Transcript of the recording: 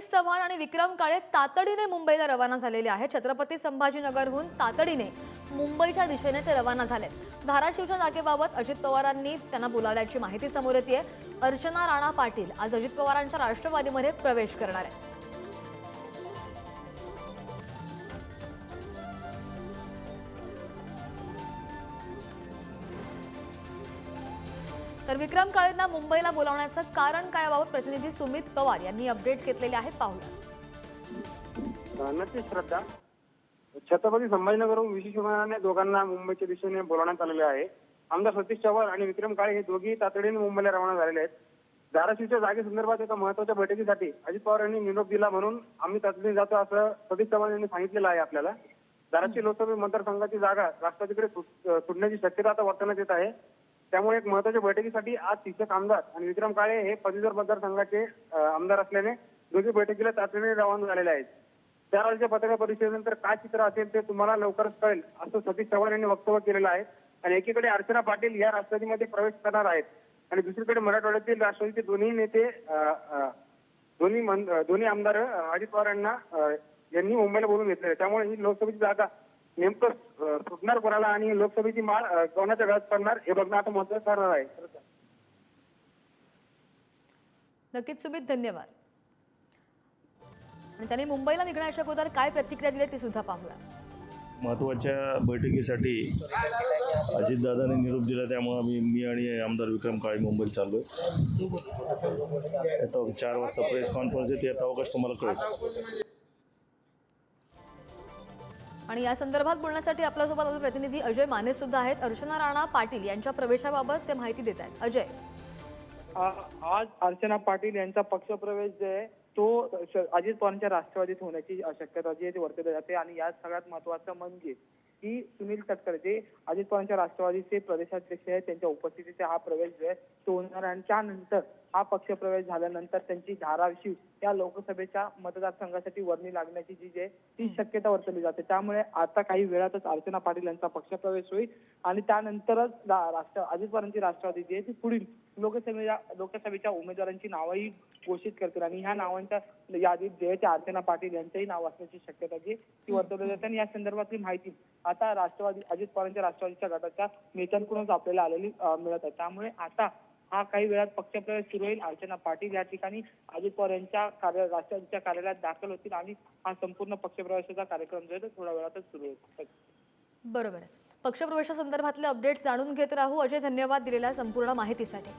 सतीश चव्हाण आणि विक्रम काळे तातडीने मुंबईला रवाना झालेले आहेत. छत्रपती संभाजीनगरहून तातडीने मुंबईच्या दिशेने ते रवाना झालेत. धाराशिवच्या जागेबाबत अजित पवारांनी त्यांना बोलावल्याची माहिती समोर येते अर्चना राणा पाटील आज अजित पवारांच्या राष्ट्रवादीमध्ये प्रवेश करणार आहे तर विक्रम काळेंना मुंबईला बोलावण्याचं कारण काय याबाबत प्रतिनिधी सुमित पवार यांनी अपडेट्स घेतलेले आहेत पाहूया. नक्कीच श्रद्धा. छत्रपती संभाजीनगरहून विशेष विमानाने दोघांना मुंबईच्या दिशेने बोलावण्यात आलेले आहे. आमदार सतीश चव्हाण आणि विक्रम काळे हे दोघी तातडीने मुंबईला रवाना झालेले आहेत. धाराशिवच्या जागेसंदर्भात एका महत्त्वाच्या बैठकीसाठी अजित पवार यांनी निरोप दिला म्हणून आम्ही तातडीने जातो असं सतीश चव्हाण यांनी सांगितलेलं आहे आपल्याला. धाराशिव लोकसभा मतदारसंघाची जागा राष्ट्रवादीकडे सुट- सुटण्याची शक्यता आता वर्तवण्यात येत आहे. त्यामुळे एक महत्त्वाच्या बैठकीसाठी आज शिक्षक आमदार आणि विक्रम काळे हे पदवीधर मतदारसंघाचे आमदार असल्याने दोन्ही बैठकीला तातडीने रवाना झालेले आहेत. त्या राज्य पत्रकार परिषदेनंतर काय चित्र असेल ते तुम्हाला लवकरच कळेल असं सतीश चव्हाण यांनी वक्तव्य केलेलं आहे. आणि एकीकडे अर्चना पाटील या राष्ट्रवादीमध्ये प्रवेश करणार आहेत आणि दुसरीकडे मराठवाड्यातील राष्ट्रवादीचे दोन्ही नेते दोन्ही दोन्ही आमदार अजित पवार यांना यांनी मुंबईला बोलून घेतले त्यामुळे ही लोकसभेची जागा नेमकं सुटणार कोणाला आणि लोकसभेची माळ कोणाच्या गळ्यात पडणार हे बघणं आता महत्वाचं ठरणार आहे. नक्कीच सुमित धन्यवाद. आणि त्यांनी मुंबईला निघण्याच्या अगोदर काय प्रतिक्रिया दिली ती सुद्धा पाहूया. महत्त्वाच्या बैठकीसाठी अजितदादांनी निरोप दिला त्यामुळे आम्ही मी आणि आमदार विक्रम काळे मुंबईत चाललो आहे चार वाजता प्रेस कॉन्फरन्स आहे ते येता अवकाश तुम्हाला कळेल. आणि या संदर्भात बोलण्यासाठी आपल्यासोबत आपले प्रतिनिधी अजय माने सुद्धा आहेत. अर्चना राणा पाटील यांच्या प्रवेशाबाबत ते माहिती देत आहेत. अजय. आज अर्चना पाटील यांचा पक्षप्रवेश जे आहे तो अजित पवारांच्या राष्ट्रवादीत होण्याची शक्यता जी आहे ती वर्तवली जाते आणि यात सगळ्यात महत्वाचं म्हणजे की सुनील तटकरे जे अजित पवारांच्या राष्ट्रवादीचे प्रदेशाध्यक्ष आहेत त्यांच्या उपस्थितीत हा प्रवेश जो आहे तो होणार आणि त्यानंतर हा पक्षप्रवेश झाल्यानंतर त्यांची धाराशिव या लोकसभेच्या मतदारसंघासाठी वर्णी लागण्याची जी जी आहे ती शक्यता वर्तवली जाते. त्यामुळे आता काही वेळातच अर्चना पाटील यांचा पक्षप्रवेश होईल आणि त्यानंतरच राष्ट्र अजित पवारांची राष्ट्रवादी जी आहे ती पुढील लोकसभेच्या लोकसभेच्या उमेदवारांची नावही घोषित करतील. आणि ह्या नावांच्या यादीत जे आहे ते अर्चना पाटील यांचंही नाव असण्याची शक्यता जी आहे ती वर्तवली जाते. आणि या संदर्भातली माहिती आता राष्ट्रवादी अजित पवारांच्या राष्ट्रवादीच्या गटाच्या नेत्यांकडूनच आपल्याला आलेली मिळत आहे. त्यामुळे आता हा काही वेळात पक्षप्रवेश सुरू होईल. अर्चना पाटील या ठिकाणी अजित पवार यांच्या कार्य राष्ट्रवादीच्या कार्यालयात दाखल होतील आणि हा संपूर्ण पक्षप्रवेशाचा कार्यक्रम जो आहे तो थोड्या वेळातच सुरू होईल. बरोबर आहे. पक्षप्रवेशासंदर्भातले अपडेट्स जाणून घेत राहू. अजय धन्यवाद दिलेल्या संपूर्ण माहितीसाठी.